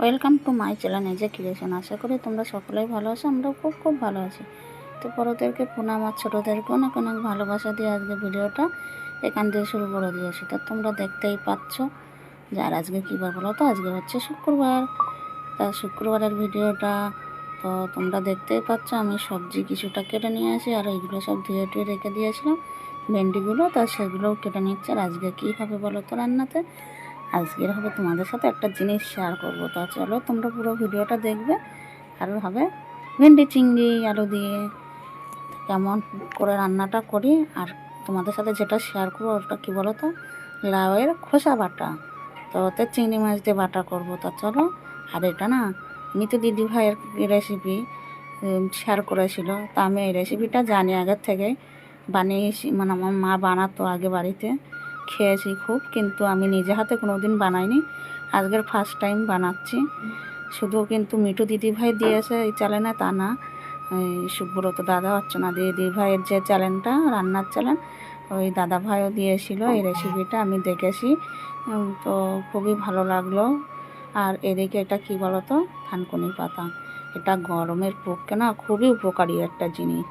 Welcome to my channel নিজে creation আশা করি তোমরা সকলেই ভালো আছো, আমরাও খুব খুব ভালো আছি। তো বড়োদেরকে প্রণাম আর ছোটোদেরকে অনেক অনেক ভালোবাসা দিয়ে আজকে ভিডিওটা এখান থেকে শুরু করে দিয়েছি। তো তোমরা দেখতেই পাচ্ছ যে আর আজকে কী বার বলো তো? আজকে হচ্ছে শুক্রবার। তা শুক্রবারের ভিডিওটা তো তোমরা দেখতেই পাচ্ছ, আমি সবজি কিছুটা কেটে নিয়ে আসি আর এইগুলো সব ধুয়ে টুয়ে রেখে দিয়েছিলাম। ভেন্ডিগুলো, তা সেগুলোও কেটে নিচ্ছে। আর আজকে কী হবে বলো তো রান্নাতে? আজকের হবে তোমাদের সাথে একটা জিনিস শেয়ার করব। তা চলো, তোমরা পুরো ভিডিওটা দেখবে আর হবে ভেন্ডি, চিংড়ি, আলু দিয়ে কেমন করে রান্নাটা করি। আর তোমাদের সাথে যেটা শেয়ার করব ওটা কী বলো তো লাউয়ের খোসা বাটা। তো ওতে চিংড়ি মাছ দিয়ে বাটা করব। তা চলো, আর এটা না নিতু দিদি ভাইয়ের রেসিপি শেয়ার করেছিল। তা আমি এই রেসিপিটা জানি আগের থেকে বানিয়েছি মানে আমার মা বানাতো আগে বাড়িতে। খেয়েছি খুব, কিন্তু আমি নিজে হাতে কোনো দিন বানাইনি। আজকের ফার্স্ট টাইম বানাচ্ছি। শুধু কিন্তু মিঠু দিদি ভাই দিয়েছে এই চ্যানেলে তা না সুব্রত দাদা, অর্চনা দিদি ভাইয়ের যে চ্যানেলটা রান্নার চ্যানেল ওই দাদা ভাইও দিয়েছিল এই রেসিপিটা আমি দেখেছি। তো খুবই ভালো লাগল। আর এদিকে এটা কি বলতো, থানকুনি পাতা। এটা গরমের পক্ষে না, খুবই উপকারী একটা জিনিস।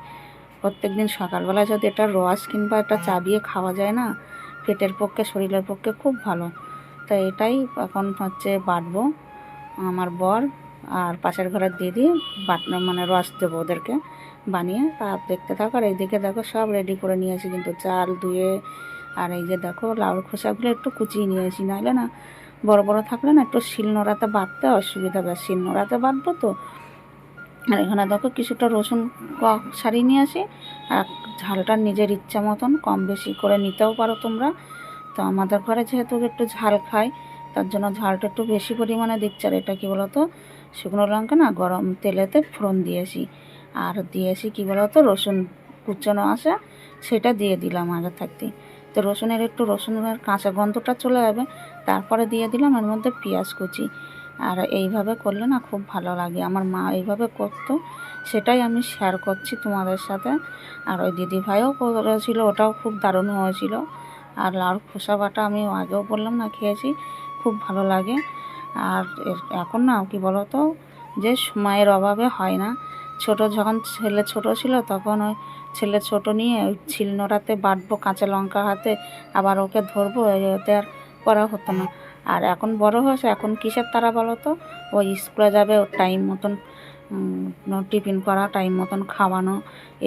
প্রত্যেক দিন সকালবেলা যদি এটা রস কিংবা এটা চাবিয়ে খাওয়া যায় না পেটের পক্ষে, শরীরের পক্ষে খুব ভালো। তো এটাই এখন হচ্ছে বাটবো আমার বর আর পাশের ঘরের দিদি বাট মানে রস দেবো ওদেরকে বানিয়ে। তা দেখতে থাকো আর এইদিকে দেখো সব রেডি করে নিয়েছি কিন্তু চাল ধুয়ে আর এই যে দেখো লাউর খোসাগুলো একটু কুচিয়ে নিয়েছি নাহলে না বড় বড় থাকলে না একটু শিলনোড়াতে বাঁধতে অসুবিধা হবে শিলনোড়াতে বাঁধবো তো আর এখানে দেখো কিছুটা রসুন ছাড়িয়ে নিয়ে আসি। আর ঝালটা নিজের ইচ্ছা মতন কম বেশি করে নিতেও পারো তোমরা। তো আমাদের ঘরে যেহেতু একটু ঝাল খায়, তার জন্য ঝালটা একটু বেশি পরিমাণে দিচ্ছে। আর এটা কী বলতো? শুকনো লঙ্কা না, গরম তেলেতে ফোড়ন দিয়েছি আর দিয়েছি কী বলতো? রসুন কুচনো আসে সেটা দিয়ে দিলাম আগে থাকতে। তো রসুনের একটু রসুনের কাঁচা গন্ধটা চলে যাবে। তারপরে দিয়ে দিলাম এর মধ্যে পেঁয়াজ কুচি। আর এইভাবে করলে না খুব ভালো লাগে। আমার মা এইভাবে করতো, সেটাই আমি শেয়ার করছি তোমাদের সাথে। আর ওই দিদি ভাইও করেছিল, ওটাও খুব দারুণ হয়েছিল। আর লাউর খোসা বাটা আমি আগেও বললাম না, খেয়েছি, খুব ভালো লাগে। আর এখন না কি বলো তো যে সময়ের অভাবে হয় না। ছোট যখন ছেলে ছোট ছিল, তখন ওই ছেলে ছোট নিয়ে ওই ছিলনোড়াতে বাটবো কাঁচা লঙ্কা হাতে, আবার ওকে ধরবো এতে আর করা হতো না। আর এখন বড় হয়েছে, এখন কিসের তারা বলো তো? ওই স্কুলে যাবে, ওর টাইম মতন টিফিন করা টাইম মতন খাওয়ানো,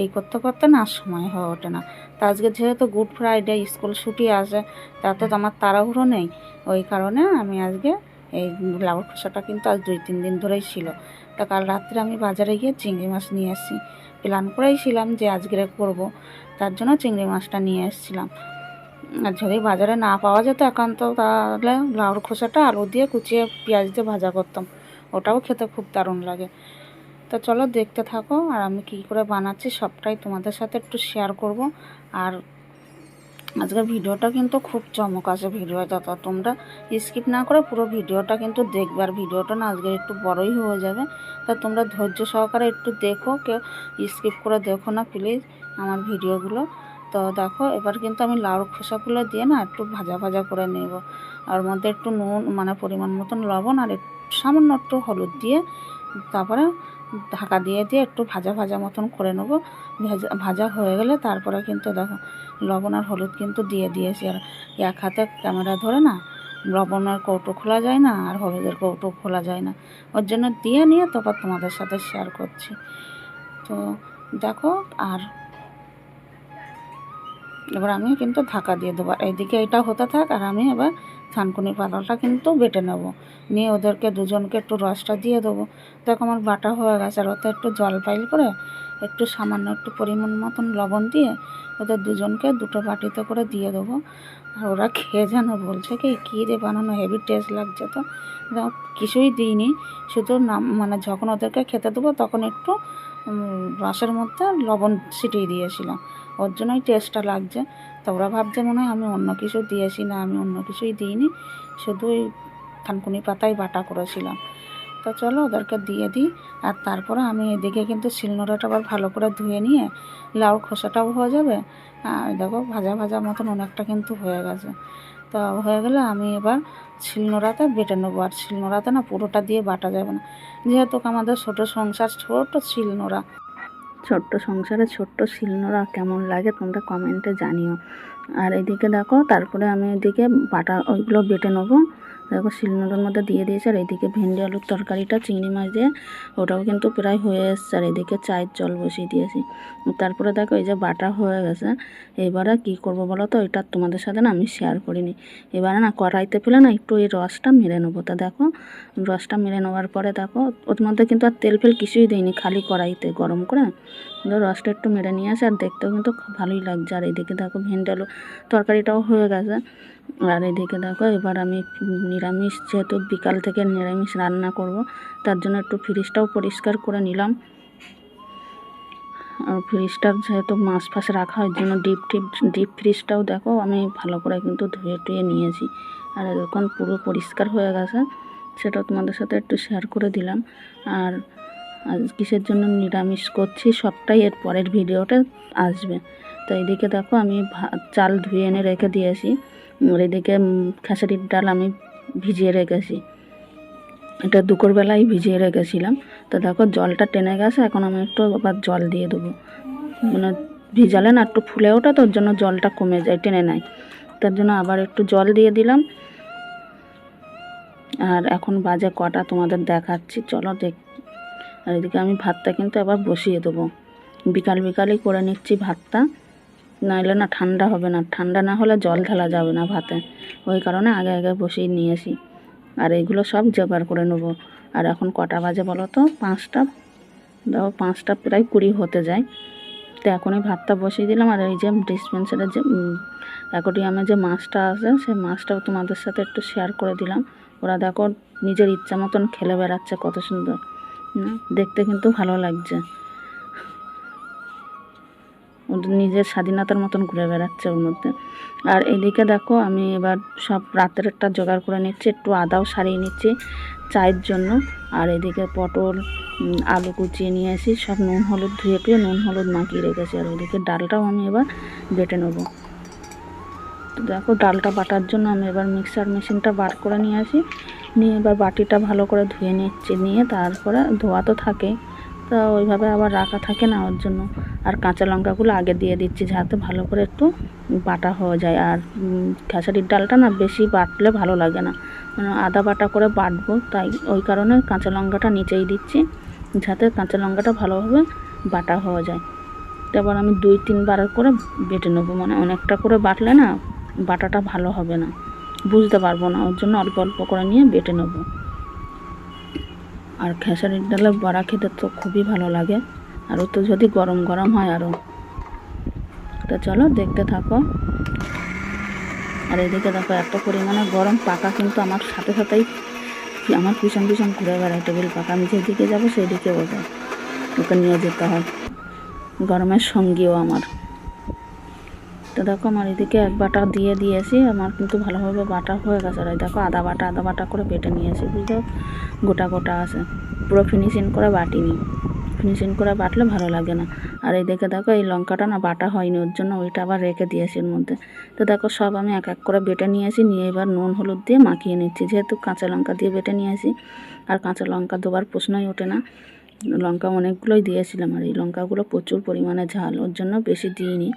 এই করতে করতে না সময় হয়ে ওঠে না। তা আজকে যেহেতু গুড ফ্রাইডে স্কুল ছুটি আছে, তাতে তো আমার তাড়াহুড়ো নেই। ওই কারণে আমি আজকে এই লাউর খোসাটা কিন্তু আজ দুই তিন দিন ধরেই ছিল। তা কাল রাত্রে আমি বাজারে গিয়ে চিংড়ি মাছ নিয়ে এসেছি প্ল্যান করেই ছিলাম যে আজকে করব, তার জন্য চিংড়ি মাছটা নিয়ে এসেছিলাম। যদি বাজারে না পাওয়া যেত একান্ত তাহলে লাউর খোসাটা আলু দিয়ে কুচিয়ে পেঁয়াজ দিয়ে ভাজা করতাম। ওটাও খেতে খুব দারুণ লাগে। তো চলো দেখতে থাকো আর আমি কী করে বানাচ্ছি সবটাই তোমাদের সাথে একটু শেয়ার করব। আর আজকের ভিডিওটা কিন্তু খুব চমক আছে ভিডিওটা তো তোমরা স্কিপ না করে পুরো ভিডিওটা কিন্তু দেখবে। আর ভিডিওটা না আজকে একটু বড়ই হয়ে যাবে, তা তোমরা ধৈর্য সহকারে একটু দেখো, কেউ স্কিপ করে দেখো না প্লিজ আমার ভিডিওগুলো তো দেখো, এবার কিন্তু আমি লাউর খোসাগুলো দিয়ে না একটু ভাজা ভাজা করে নেব। আর মধ্যে একটু নুন মানে পরিমাণ মতন লবণ আর একটু সামান্য একটু হলুদ দিয়ে তারপরে ঢাকা দিয়ে দিয়ে একটু ভাজা ভাজা মতন করে নেব। ভাজা ভাজা হয়ে গেলে তারপরে কিন্তু দেখো, লবণ আর হলুদ কিন্তু দিয়ে দিয়েছি। আর এক হাতে ক্যামেরা ধরে না লবণের কৌটো খোলা যায় না আর হলুদের কৌটো খোলা যায় না। ওর জন্য দিয়ে নিয়ে তারপর তোমাদের সাথে শেয়ার করছি। তো দেখো, আর এবার আমি কিন্তু ঢাকা দিয়ে দেবো। এইদিকে এটা হতে থাক আর আমি এবার থানকুনি পাতাটা কিন্তু বেটে নেব। নিয়ে ওদেরকে দুজনকে একটু রসটা দিয়ে দেবো। দেখো আমার বাটা হয়ে গেছে আর ওতে একটু জল পাইল করে একটু সামান্য একটু পরিমাণ মতন লবণ দিয়ে ওদের দুজনকে দুটো বাটিতে করে দিয়ে দেবো। আর ওরা খেয়ে যেন বলছে কি, কী রে বানানো হেভি টেস্ট লাগছে তো। কিছুই দিইনি। শুধু নাম মানে যখন ওদেরকে খেতে দেবো তখন একটু রসের মধ্যে লবণ ছিটিয়ে দিয়েছিলাম। ওর জন্যই টেস্টটা লাগছে। তো ওরা ভাবছে মনে হয় আমি অন্য কিছু দিয়েছি না, আমি অন্য কিছুই দিইনি। শুধু ওই থানকুনি পাতায় বাটা করেছিলাম। তো চলো ওদেরকে দিয়ে দিই। আর তারপরে আমি এদিকে কিন্তু শিলনোড়াটা আবার ভালো করে ধুয়ে নিয়ে লাউ খোসাটাও হয়ে যাবে। আর দেখো ভাজা ভাজা মতন অনেকটা কিন্তু হয়ে গেছে। তো হয়ে গেলে আমি এবার শিলনোড়াতে বেটে নেব। আর শিলনোড়াতে না পুরোটা দিয়ে বাটা যাবে না। যেহেতু আমাদের ছোটো সংসার, ছোটো শিলনোড়া। ছোট্ট সংসারে ছোট্ট শিলনোড়া কেমন লাগে তোমরা কমেন্টে জানিও। আর এদিকে দেখো, তারপরে আমি এদিকে বাটা ওইগুলো বেটে নেব। দেখো শিলনোড়ার মধ্যে দিয়ে দিয়েছে আর এদিকে ভেন্ডি, আলুর তরকারিটা, চিংড়ি মাছ দিয়ে। ওটাও কিন্তু প্রায় হয়ে এসছে আর এদিকে চায়ের জল বসিয়ে দিয়েছি। তারপরে দেখো এই যে বাটা হয়ে গেছে। এবারে কি করব বলো তো? এটা তোমাদের সাথে না আমি শেয়ার করিনি। এবারে না কড়াইতে ফেলে না একটু এই রসটা মেরে নেব। তা দেখো, রসটা মেরে নেওয়ার পরে দেখো, ওর মধ্যে কিন্তু আর তেল ফেল কিছুই দিইনি, খালি কড়াইতে গরম করে। রসটা একটু মেরে নিয়ে আসে আর দেখতেও কিন্তু খুব ভালোই লাগছে। আর এদিকে দেখো ভেন্ডি আলু তরকারিটাও হয়ে গেছে। আর এদিকে দেখো এবার আমি নিরামিষ, যেহেতু বিকাল থেকে নিরামিষ রান্না করব, তার জন্য একটু ফ্রিজটাও পরিষ্কার করে নিলাম। আর ফ্রিজটা যেহেতু মাছ ফাছ রাখা হয়, জন্য ডিপ টিপ, ডিপ ফ্রিজটাও দেখো আমি ভালো করে কিন্তু ধুয়ে টুয়ে নিয়েছি। আর এখন পুরো পরিষ্কার হয়ে গেছে সেটা তোমাদের সাথে একটু শেয়ার করে দিলাম। আর আজ কিসের জন্য নিরামিষ করছি সবটাই এর পরের ভিডিওটা আসবে। তো এদিকে দেখো আমি চাল ধুয়ে এনে রেখে দিয়েছি। আর এদিকে খেসারির ডাল আমি ভিজিয়ে রেখেছি। এটা দুপুরবেলায় ভিজিয়ে রেখেছিলাম। তো দেখো জলটা টেনে গেছে, এখন আমি একটু আবার জল দিয়ে দেবো। মানে ভিজালে না একটু ফুলে ওঠে, তো ওর জন্য জলটা কমে যায়, টেনে নেয়। তার জন্য আবার একটু জল দিয়ে দিলাম। আর এখন বাজে কটা, তোমাদের দেখাচ্ছি। চলো দেখ। আর এদিকে আমি ভাতটা কিন্তু আবার বসিয়ে দেবো। বিকাল বিকালেই করে নিচ্ছি ভাতটা। নাহলে না ঠান্ডা হবে না। ঠান্ডা না হলে জল ঢালা যাবে না ভাতে। ওই কারণে আগে আগে বসিয়ে নিয়েছি আর এগুলো সব জোগাড় করে নেব। আর এখন কটা বাজে বলো তো? পাঁচটা। দেখো, পাঁচটা প্রায় কুড়ি হতে যায়। তো এখনই ভাতটা বসিয়ে দিলাম। আর এই যে ডিসপেন্সারের যে অ্যাকোডিয়ামে যে মাছটা আছে, সেই মাছটাও তোমাদের সাথে একটু শেয়ার করে দিলাম। ওরা দেখো নিজের ইচ্ছা মতন খেলে বেড়াচ্ছে কত সুন্দর। দেখতে কিন্তু ভালো লাগছে। নিজের স্বাধীনতার মতন ঘুরে বেড়াচ্ছে ওর মধ্যে। আর এদিকে দেখো, আমি এবার সব রাতের একটা জোগাড় করে নিচ্ছি, একটু আদাও সারিয়ে নিচ্ছি চায়ের জন্য। আর এদিকে পটল আলু কুচিয়ে নিয়ে আসি, সব নুন, হলুদ ধুয়ে টুয়ে নুন, হলুদ মাখিয়ে রেখেছি। আর ওইদিকে ডালটাও আমি এবার বেটে নেব। তো দেখো, ডালটা বাটার জন্য আমি এবার মিক্সার মেশিনটা বার করে নিয়ে আসি। নিয়ে এবার বাটিটা ভালো করে ধুয়ে নিচ্ছি, নিয়ে তারপরে ধোয়া তো থাকে, তো ওইভাবে আবার রাখা থাকে না ওর জন্য। আর কাঁচা লঙ্কাগুলো আগে দিয়ে দিচ্ছি যাতে ভালো করে একটু বাটা হয়ে যায়। আর খেসারির ডালটা না বেশি বাটলে ভালো লাগে না। মানে আদা বাটা করে বাটবো, তাই ওই কারণে কাঁচা লঙ্কাটা নিচেই দিচ্ছি, যাতে কাঁচা লঙ্কাটা ভালোভাবে বাটা হয়ে যায়। তো এবার আমি দুই তিনবার করে বেটে নেব মানে অনেকটা করে বাটলে না বাটাটা ভালো হবে না। বুঝতে পারব না, ওর জন্য অল্প অল্প করে নিয়ে বেটে নেব। আর খেসারির ডালের বড়া খেতে তো খুবই ভালো লাগে, আর ও তো যদি গরম গরম হয় আরও তো চলো দেখতে থাকো। আর এদিকে দেখো এত পরিমাণে গরম, পাকা কিন্তু আমার সাথে সাথেই আমার পিছন পিছন ঘুরে বেড়ায়, টেবিল পাকা। আমি যেদিকে যাব সেই দিকে যায়, ওকে নিয়ে যেতে হয়। গরমের সঙ্গীও আমার। তো দেখো আমার এদিকে এক বাটা দিয়ে দিয়েছি, আমার কিন্তু ভালোভাবে বাটা হয়ে গেছে। আর দেখো আদা বাটা আদা বাটা করে বেটে নিয়েছি বুঝতে গোটা গোটা আছে। পুরো ফিনিশিং করে বাটিনি। ফিনিশিং করে বাটলে ভালো লাগে না। আর এই দেখে দেখো এই লঙ্কাটা না বাটা হয়নি, ওর জন্য ওইটা আবার রেখে দিয়েছি এর মধ্যে। তো দেখো সব আমি এক এক করে বেটে নিয়েছি, নিয়ে এবার নুন, হলুদ দিয়ে মাখিয়ে নিচ্ছি। যেহেতু কাঁচা লঙ্কা দিয়ে বেটে নিয়েছি, আর কাঁচা লঙ্কা দেওয়ার প্রশ্নই ওঠে না। লঙ্কা অনেকগুলোই দিয়েছিলাম, আর এই লঙ্কাগুলো প্রচুর পরিমাণে ঝাল, ওর জন্য বেশি দিইনি।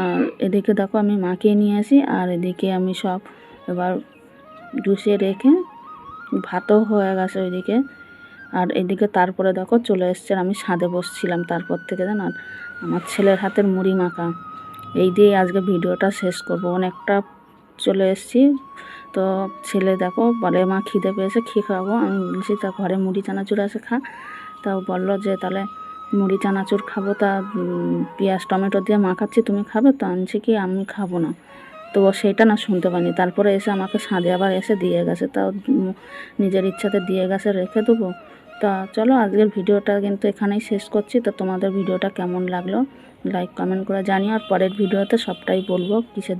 আর এদিকে দেখো আমি মাকে নিয়ে আসি, আর এদিকে আমি সব এবার ডুসিয়ে রেখে ভাতও হয়ে গেছে ওইদিকে। আর এদিকে তারপরে দেখো চলে এসছে আমি ছাদে বসছিলাম তারপর থেকে, জানো? আমার ছেলের হাতের মুড়ি মাখা। এই দিয়ে আজকে ভিডিওটা শেষ করব। অনেকটা চলে এসেছি। তো ছেলে দেখো বলে, মা খিদে পেয়েছে খেয়ে খাব? আমি বলছি, তা ঘরে মুড়ি চানাচুর আছে, খা। তাও বলল যে, তাহলে মুড়ি, চানাচুর খাব, তা পেঁয়াজ, টমেটো দিয়ে মাখাচ্ছি তুমি খাবে? তো আনছি কি, আমি খাব না। তো সেটা না শুনতে পাইনি তারপরে এসে আমাকে সাঁঝে আবার এসে দিয়ে গেছে। তাও নিজের ইচ্ছাতে দিয়ে গেছে, রেখে দেবো। তা চলো, আজকের ভিডিওটা কিন্তু এখানেই শেষ করছি। তো তোমাদের ভিডিওটা কেমন লাগল, লাইক, কমেন্ট করে জানিও। আর পরের ভিডিওতে সবটাই বলব, কিসের